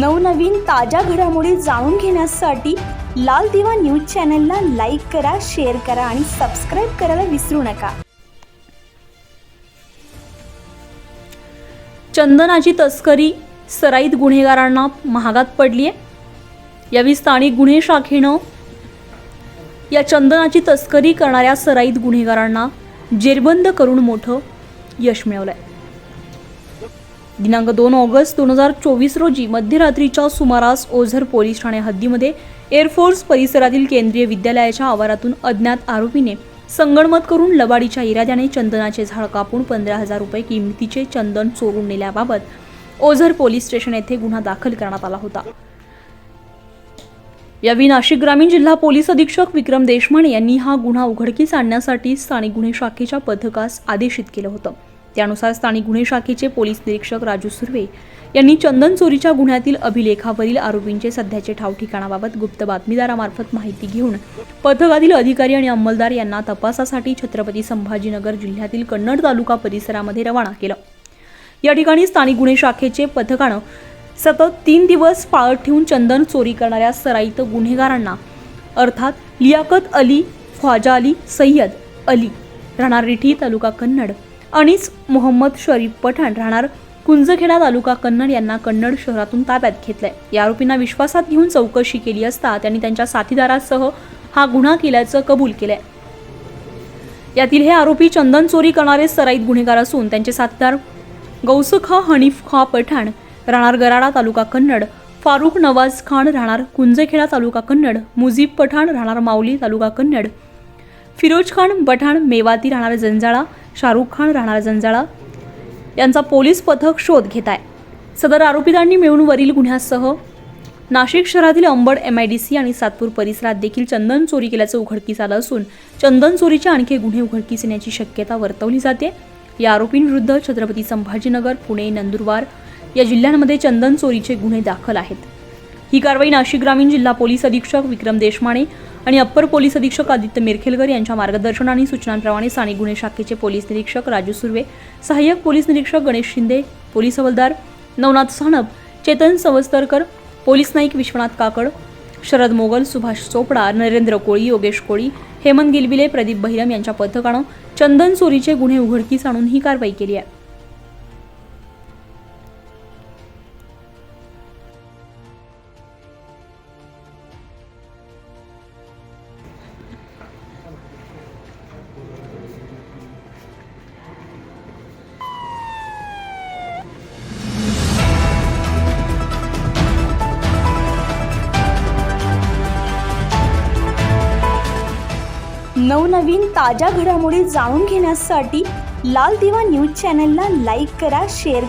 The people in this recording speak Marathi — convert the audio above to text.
नवनवीन ताज्या घडामोडी जाणून घेण्यासाठी लाल दिवा न्यूज चॅनलला लाईक करा शेअर करा आणि सबस्क्राईब करायला विसरू नका. चंदनाची तस्करी सराईत गुन्हेगारांना महागात पडली आहे यावेळी स्थानिक गुन्हे शाखेनं या चंदनाची तस्करी करणाऱ्या सराईत गुन्हेगारांना जेरबंद करून मोठं यश मिळवलं आहे दिनांक दोन ऑगस्ट दोन हजार चोवीस रोजी मध्यरात्रीच्या सुमारास ओझर पोलीस ठाणे हद्दीमध्ये एअरफोर्स परिसरातील केंद्रीय विद्यालयाच्या आवारातून अज्ञात आरोपीने संगणमत करून लबाडीच्या इराद्याने चंदनाचे झाड कापून पंधरा हजार रुपये किमतीचे चंदन चोरून नेल्याबाबत ओझर पोलीस स्टेशन येथे गुन्हा दाखल करण्यात आला होता. यावेळी नाशिक ग्रामीण जिल्हा पोलीस अधीक्षक विक्रम देशमाने यांनी हा गुन्हा उघडकीस आणण्यासाठी स्थानिक गुन्हे शाखेच्या पथकास आदेशित केलं होतं. त्यानुसार स्थानिक गुन्हे शाखेचे पोलीस निरीक्षक राजू सुर्वे यांनी चंदन चोरीच्या गुन्ह्यातील अभिलेखावरील आरोपींचे सध्याचे ठाव ठिकाणाबाबत गुप्त बातमीदारामार्फत माहिती घेऊन पथकातील अधिकारी आणि अंमलदार यांना तपासासाठी छत्रपती संभाजीनगर जिल्ह्यातील कन्नड तालुका परिसरामध्ये रवाना केलं. या ठिकाणी स्थानिक गुन्हे शाखेचे पथकानं सतत तीन दिवस पाळत ठेवून चंदन चोरी करणाऱ्या सराईत गुन्हेगारांना अर्थात लियाकत अली ख्वाजा अली सय्यद अली राहणार रिठी तालुका कन्नड. अनिस मोहम्मद शरीफ पठाण राहणार कुंजखेडा तालुका कन्नड यांना कन्नड शहरातून ताब्यात घेतलंय. या आरोपींना विश्वासात घेऊन चौकशी केली असता त्यांनी त्यांच्या साथीदारासह हा गुन्हा केल्याचं कबूल केलंय. यातील हे आरोपी चंदन चोरी करणारे सराईत गुन्हेगार असून त्यांचे साथीदार गौस खा हनीफ खा पठाण राहणार गराडा तालुका कन्नड फारुख नवाज खान राहणार कुंजखेडा तालुका कन्नड मुजीब पठाण राहणार माऊली तालुका कन्नड फिरोज खान पठाण मेवाती राहणार जंजाळा शाहरुख खान राहणार जंजाळा यांचा पोलीस पथक शोध घेत आहे सदर आरोपितांनी मिळून वरील गुन्ह्यासह नाशिक शहरातील Ambad M I D C आणि सातपूर परिसरात देखील चंदन चोरी केल्याचं उघडकीस आलं असून चंदन चोरीचे आणखी गुन्हे उघडकीस येण्याची शक्यता वर्तवली जाते. या आरोपींविरुद्ध छत्रपती संभाजीनगर पुणे नंदुरबार या जिल्ह्यांमध्ये चंदन चोरीचे गुन्हे दाखल आहेत. ही कारवाई नाशिक ग्रामीण जिल्हा पोलीस अधीक्षक विक्रम देशमाने आणि अप्पर पोलीस अधीक्षक आदित्य मिरखेलकर यांच्या मार्गदर्शन आणि सूचनांप्रमाणे स्थानिक गुन्हे शाखेचे पोलीस निरीक्षक राजू सुर्वे सहाय्यक पोलीस निरीक्षक गणेश शिंदे पोलीस हवालदार नवनाथ सानप चेतन सवस्तरकर पोलीस नाईक विश्वनाथ काकड शरद मोगल सुभाष चोपडा नरेंद्र कोळी योगेश कोळी हेमंत गिलबिले प्रदीप बहिरम यांच्या पथकानं चंदन चोरीचे गुन्हे उघडकीस आणून ही कारवाई केली आहे. नवनवीन ताज्या घडामोडी जाणून घेण्यासाठी लाल दिवा न्यूज चॅनलला लाईक करा शेअर